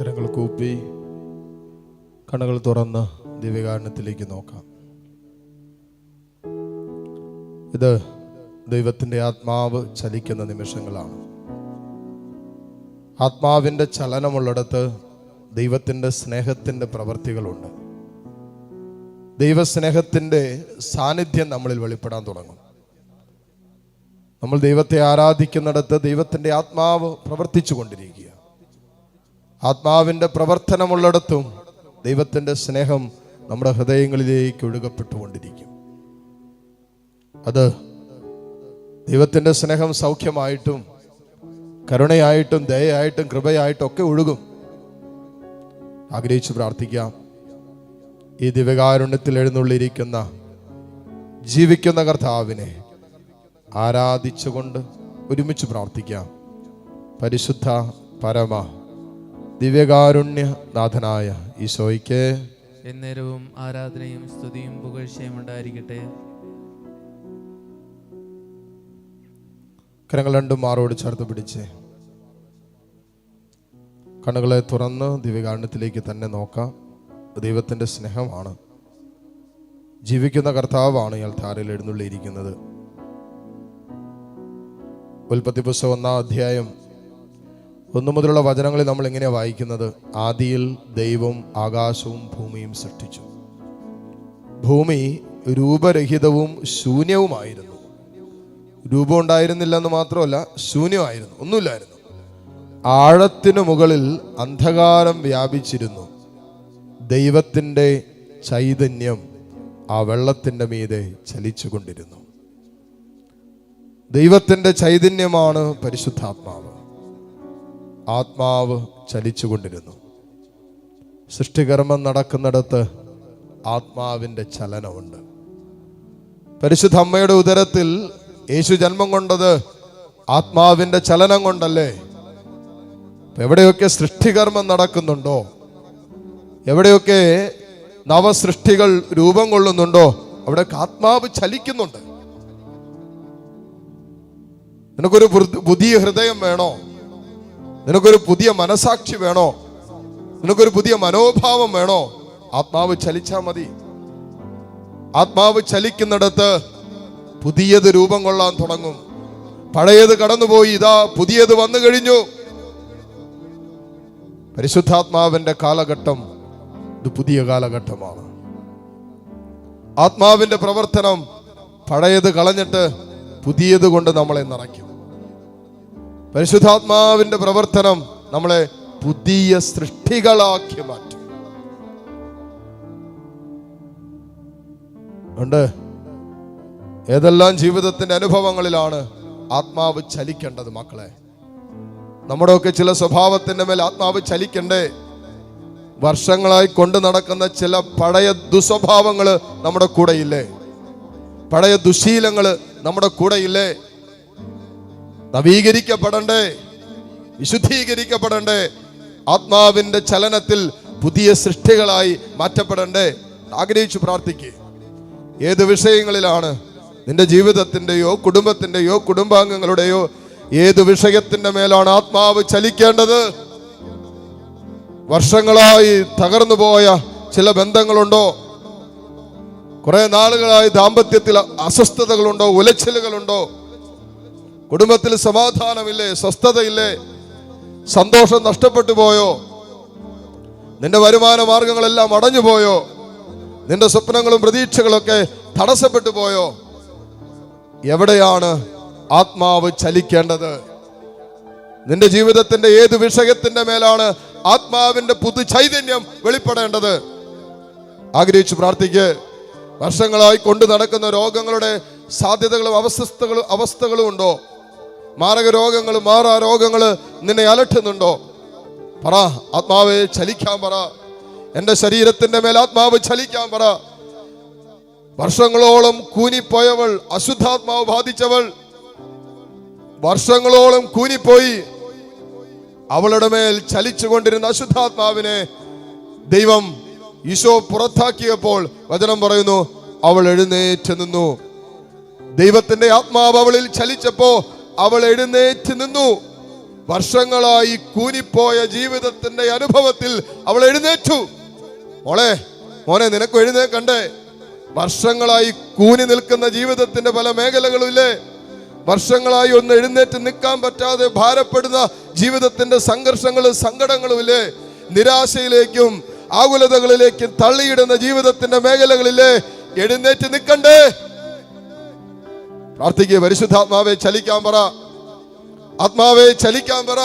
കരങ്ങൾ കൂപ്പി കണ്ണുകൾ തുറന്ന് ദിവ്യകാരണത്തിലേക്ക് നോക്കാം. ഇത് ദൈവത്തിന്റെ ആത്മാവ് ചലിക്കുന്ന നിമിഷങ്ങളാണ്. ആത്മാവിന്റെ ചലനമുള്ളിടത്ത് ദൈവത്തിന്റെ സ്നേഹത്തിന്റെ പ്രവൃത്തികളുണ്ട് ദൈവസ്നേഹത്തിന്റെ സാന്നിധ്യം നമ്മളിൽ വെളിപ്പെടാൻ തുടങ്ങും. നമ്മൾ ദൈവത്തെ ആരാധിക്കുന്നിടത്ത് ദൈവത്തിന്റെ ആത്മാവ് പ്രവർത്തിച്ചു കൊണ്ടിരിക്കുക ആത്മാവിന്റെ പ്രവർത്തനമുള്ളിടത്തും ദൈവത്തിന്റെ സ്നേഹം നമ്മുടെ ഹൃദയങ്ങളിലേക്ക് ഒഴുകപ്പെട്ടുകൊണ്ടിരിക്കും. അത് ദൈവത്തിന്റെ സ്നേഹം സൗഖ്യമായിട്ടും കരുണയായിട്ടും ദയയായിട്ടും കൃപയായിട്ടും ഒക്കെ ഒഴുകും. ആഗ്രഹിച്ചു പ്രാർത്ഥിക്കാം. ഈ ദിവ്യകാരുണ്യത്തിൽ എഴുന്നള്ളിയിരിക്കുന്ന ജീവിക്കുന്ന കർത്താവിനെ ആരാധിച്ചുകൊണ്ട് ഒരുമിച്ച് പ്രാർത്ഥിക്കാം. പരിശുദ്ധ പരമ ദിവ്യകാരുണ്യനാഥനായ ഈശോയ്ക്ക് എന്നേരവും ആരാധനയും സ്തുതിയും പുകഴ്ചയും ഉണ്ടായിരിക്കട്ടെ. കരങ്ങൾ രണ്ടും മാറോട് ചേർത്ത് പിടിച്ച് കണ്ണുകളെ തുറന്ന് ദിവ്യകാരുണ്യത്തിലേക്ക് തന്നെ നോക്കാം. ദൈവത്തിന്റെ സ്നേഹമാണ്. ജീവിക്കുന്ന കർത്താവാണ് ഇയാൾ താരയിൽ എഴുന്നള്ളിയിരിക്കുന്നത്. ഉൽപ്പത്തി പുസ്തകം ഒന്നാം അധ്യായം ഒന്നു മുതലുള്ള വചനങ്ങളിൽ നമ്മൾ എങ്ങനെയാണ് വായിക്കുന്നത് ആദിയിൽ ദൈവം ആകാശവും ഭൂമിയും സൃഷ്ടിച്ചു. ഭൂമി രൂപരഹിതവും ശൂന്യവുമായിരുന്നു. രൂപം ഉണ്ടായിരുന്നില്ല എന്ന് മാത്രമല്ല ശൂന്യമായിരുന്നു ഒന്നുമില്ലായിരുന്നു. ആഴത്തിനു മുകളിൽ അന്ധകാരം വ്യാപിച്ചിരുന്നു. ദൈവത്തിന്റെ ചൈതന്യം ആ വെള്ളത്തിന്റെ മീതെ ചലിച്ചുകൊണ്ടിരുന്നു. ദൈവത്തിന്റെ ചൈതന്യമാണ് പരിശുദ്ധാത്മാവ്. ആത്മാവ് ചലിച്ചുകൊണ്ടിരുന്നു. സൃഷ്ടികർമ്മം നടക്കുന്നിടത്ത് ആത്മാവിന്റെ ചലനമുണ്ട്. പരിശുദ്ധ അമ്മയുടെ ഉദരത്തിൽ യേശു ജന്മം കൊണ്ടത് ആത്മാവിന്റെ ചലനം കൊണ്ടല്ലേ? എവിടെയൊക്കെ സൃഷ്ടികർമ്മം നടക്കുന്നുണ്ടോ? എവിടെയൊക്കെ നവസൃഷ്ടികൾ രൂപം കൊള്ളുന്നുണ്ടോ? അവിടെ ആത്മാവ് ചലിക്കുന്നുണ്ട്. നിനക്കൊരു പുതു- പുതിയ ഹൃദയം വേണോ? നിനക്കൊരു പുതിയ മനസാക്ഷി വേണോ? നിനക്കൊരു പുതിയ മനോഭാവം വേണോ? ആത്മാവ് ചലിച്ചാ മതി. ആത്മാവ് ചലിക്കുന്നിടത്ത് പുതിയത് രൂപം കൊള്ളാൻ തുടങ്ങും. പഴയത് കടന്നുപോയി ഇതാ പുതിയത് വന്നു കഴിഞ്ഞു. പരിശുദ്ധാത്മാവിന്റെ കാലഘട്ടം ഇത് പുതിയ കാലഘട്ടമാണ്. ആത്മാവിന്റെ പ്രവർത്തനം പഴയത് കളഞ്ഞിട്ട് പുതിയത് കൊണ്ട് നമ്മളെ നിറയ്ക്കും. പരിശുദ്ധാത്മാവിന്റെ പ്രവർത്തനം നമ്മളെ പുതിയ സൃഷ്ടികളാക്കി മാറ്റും. ഉണ്ട്? ഏതെല്ലാം ജീവിതത്തിന്റെ അനുഭവങ്ങളിലാണ് ആത്മാവ് ചലിക്കേണ്ടത് മക്കളെ? നമ്മുടെയൊക്കെ ചില സ്വഭാവത്തിന്റെ മേൽ ആത്മാവ് ചലിക്കണ്ടേ? വർഷങ്ങളായി കൊണ്ടു നടക്കുന്ന ചില പഴയ ദുസ്വഭാവങ്ങൾ നമ്മുടെ കൂടെയില്ലേ? പഴയ ദുശീലങ്ങൾ നമ്മുടെ കൂടെയില്ലേ? നവീകരിക്കപ്പെടണ്ടേ? വിശുദ്ധീകരിക്കപ്പെടണ്ടേ? ആത്മാവിന്റെ ചലനത്തിൽ പുതിയ സൃഷ്ടികളായി മാറ്റപ്പെടണ്ടേ? ആഗ്രഹിച്ചു പ്രാർത്ഥിക്കുക ഏത് വിഷയങ്ങളിലാണ് നിന്റെ ജീവിതത്തിന്റെയോ കുടുംബത്തിന്റെയോ കുടുംബാംഗങ്ങളുടെയോ ഏത് വിഷയത്തിന്റെ മേലാണ് ആത്മാവ് ചലിക്കേണ്ടത്? വർഷങ്ങളായി തകർന്നു പോയ ചില ബന്ധങ്ങളുണ്ടോ? കുറെ നാളുകളായി ദാമ്പത്യത്തിൽ അസ്വസ്ഥതകളുണ്ടോ? ഉലച്ചിലുകളുണ്ടോ? കുടുംബത്തിൽ സമാധാനമില്ലേ? സ്വസ്ഥതയില്ലേ? സന്തോഷം നഷ്ടപ്പെട്ടു പോയോ? നിന്റെ വരുമാന മാർഗങ്ങളെല്ലാം അടഞ്ഞു പോയോ? നിന്റെ സ്വപ്നങ്ങളും പ്രതീക്ഷകളൊക്കെ തടസ്സപ്പെട്ടു പോയോ? എവിടെയാണ് ആത്മാവ് ചലിക്കേണ്ടത്? നിന്റെ ജീവിതത്തിന്റെ ഏത് വിഷയത്തിന്റെ മേലാണ് ആത്മാവിന്റെ പുതു ചൈതന്യം വെളിപ്പെടേണ്ടത്? ആഗ്രഹിച്ചു പ്രാർത്ഥിക്ക്. വർഷങ്ങളായി കൊണ്ടു നടക്കുന്ന രോഗങ്ങളുടെ സാധ്യതകളും അവസ്ഥകളും അവസ്ഥകളും ഉണ്ടോ? മാരക രോഗങ്ങൾ മാറാ രോഗങ്ങൾ നിന്നെ അലട്ടുന്നുണ്ടോ? പറ ആത്മാവെ ചലിക്കാൻ പറ. എന്റെ ശരീരത്തിന്റെ മേൽ ആത്മാവ് ചലിക്കാൻ പറ. വർഷങ്ങളോളം കൂനിപ്പോയവൾ അശുദ്ധാത്മാവ് ബാധിച്ചവൾ. വർഷങ്ങളോളം കൂനിപ്പോയി. അവളുടെ മേൽ ചലിച്ചുകൊണ്ടിരുന്ന അശുദ്ധാത്മാവിനെ ദൈവം ഈശോ പുറത്താക്കിയപ്പോൾ വചനം പറയുന്നു അവൾ എഴുന്നേറ്റ് നിന്നു. ദൈവത്തിന്റെ ആത്മാവ് അവളിൽ ചലിച്ചപ്പോ അവൾ എഴുന്നേറ്റ് നിന്നു. വർഷങ്ങളായി കൂനിപ്പോയ ജീവിതത്തിന്റെ അനുഭവത്തിൽ അവൾ എഴുന്നേറ്റു. മോളെ മോനെ നിനക്ക് എഴുന്നേക്കണ്ടേ വർഷങ്ങളായി കൂനി നിൽക്കുന്ന ജീവിതത്തിന്റെ പല മേഖലകളും ഇല്ലേ വർഷങ്ങളായി ഒന്ന് എഴുന്നേറ്റ് നിൽക്കാൻ പറ്റാതെ ഭാരപ്പെടുന്ന ജീവിതത്തിന്റെ സംഘർഷങ്ങളും സങ്കടങ്ങളും ഇല്ലേ നിരാശയിലേക്കും ആകുലതകളിലേക്കും തള്ളിയിടുന്ന ജീവിതത്തിന്റെ മേഖലകളില്ലേ? എഴുന്നേറ്റ് നിൽക്കണ്ടേ. പ്രാർത്ഥിക്കുക പരിശുദ്ധാത്മാവെ ചലിക്കാൻ പറ. ആത്മാവെ ചലിക്കാൻ പറ.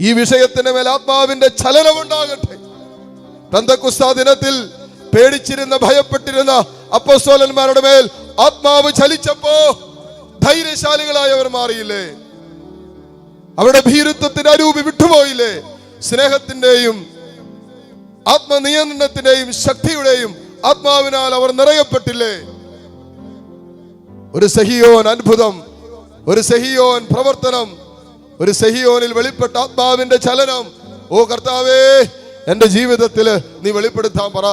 ഈ വിഷയത്തിന്റെ മേൽ ആത്മാവിന്റെ ചലനമുണ്ടാകട്ടെ. തന്തക്കുസ്താ ദിനത്തിൽ പേടിച്ചിരുന്ന ഭയപ്പെട്ടിരുന്ന അപ്പസ്തോലന്മാരുടെ മേൽ ആത്മാവ് ചലിച്ചപ്പോ ധൈര്യശാലികളായി അവർ മാറിയില്ലേ? അവരുടെ ഭീരുത്വത്തിന്റെ അരൂപി വിട്ടുപോയില്ലേ? സ്നേഹത്തിന്റെയും ആത്മനിയന്ത്രണത്തിന്റെയും ശക്തിയുടെയും ആത്മാവിനാൽ അവർ നിറയപ്പെട്ടില്ലേ? ഒരു സഹിയോൻ അത്ഭുതം ഒരു സഹിയോൻ പ്രവർത്തനം ഒരു സഹിയോനിൽ വെളിപ്പെട്ട ആത്മാവിന്റെ ചലനം. ഓ കർത്താവേ എന്റെ ജീവിതത്തിൽ നീ വെളിപ്പെടുത്താൻ പറ.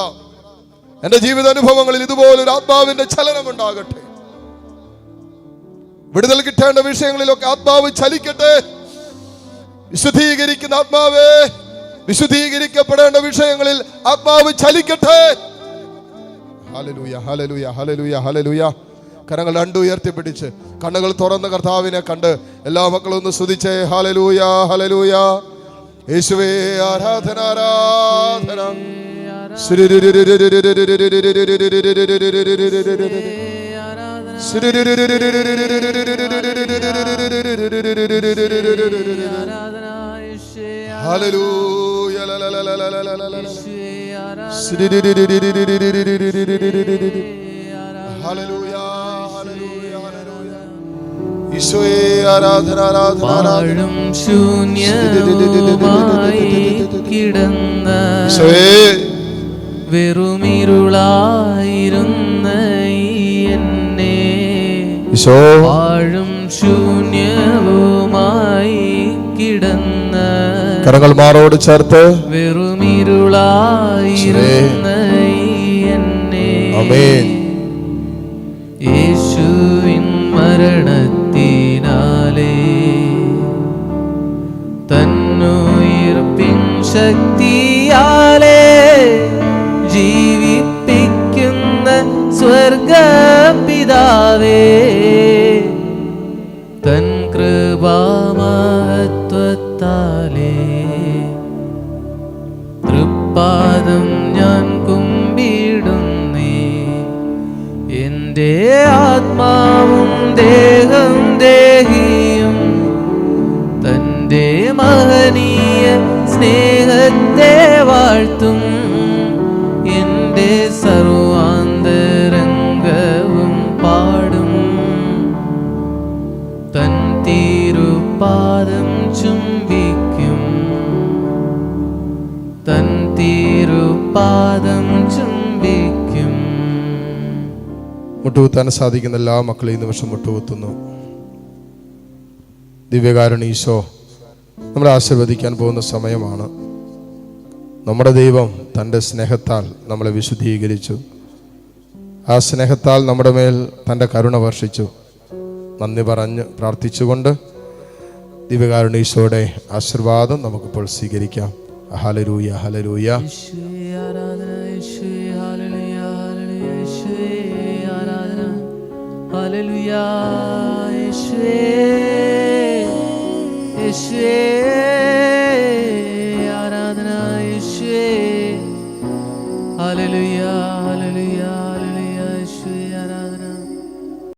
എന്റെ ജീവിതാനുഭവങ്ങളിൽ ഇതുപോലൊരു ആത്മാവിന്റെ ചലനം ഉണ്ടാകട്ടെ. വിടുതൽ കിട്ടേണ്ട വിഷയങ്ങളിലൊക്കെ ആത്മാവ് ചലിക്കട്ടെ. വിശുദ്ധീകരിക്കുന്ന ആത്മാവേ വിശുദ്ധീകരിക്കപ്പെടേണ്ട വിഷയങ്ങളിൽ ആത്മാവ് ചലിക്കട്ടെ. Hallelujah hallelujah hallelujah hallelujah. കരങ്ങൾ രണ്ടു ഉയർത്തിപ്പിടിച്ച് കണ്ണുകൾ തുറന്ന കർത്താവിനെ കണ്ട് എല്ലാ മക്കളും ഒന്ന് സ്തുതിച്ചേ. ഹലലൂയ ഹലലൂയ യേശുവേ ആരാധന ആരാധന. ഹലലൂയ ഹലലൂയ ഈശോയെ ആരാധന ആരാധന വാഴും ശൂന്യവുമായി കിടന്ന വെറുമിരുളായിരുന്ന എന്നെ. വാഴും ശൂന്യവുമായി കിടന്ന കരങ്ങൾ മാറോട് ചേർത്ത്. വെറുമിരുളായിരുന്ന എന്നെ. യേശുവിൻ മരണത്തിൽ വാഴ്ത്തും എന്റെ സർവാന്തരംഗവും പാടും. തൻ തീരുപാദം ചുംബിക്കും. തൻ തീരുപാദം ചുംബിക്കും. മുട്ടുകുത്താൻ സാധിക്കുന്ന എല്ലാ മക്കളെയും നിമിഷം മുട്ടുകുത്തുന്നു. ദിവ്യകാരണ ഈശോ നമ്മളെ ആശീർവദിക്കാൻ പോകുന്ന സമയമാണ്. നമ്മുടെ ദൈവം തന്റെ സ്നേഹത്താൽ നമ്മളെ വിശുദ്ധീകരിച്ചു. ആ സ്നേഹത്താൽ നമ്മുടെ മേൽ തന്റെ കരുണ വർഷിച്ചു. നന്ദി പറഞ്ഞ് പ്രാർത്ഥിച്ചുകൊണ്ട് ദിവ്യകാരുണ ഈശോയുടെ ആശീർവാദം നമുക്കിപ്പോൾ സ്വീകരിക്കാം. ഹലരൂയ ഹലരൂയ Hallelujah, Yeshua, യേശുവേ.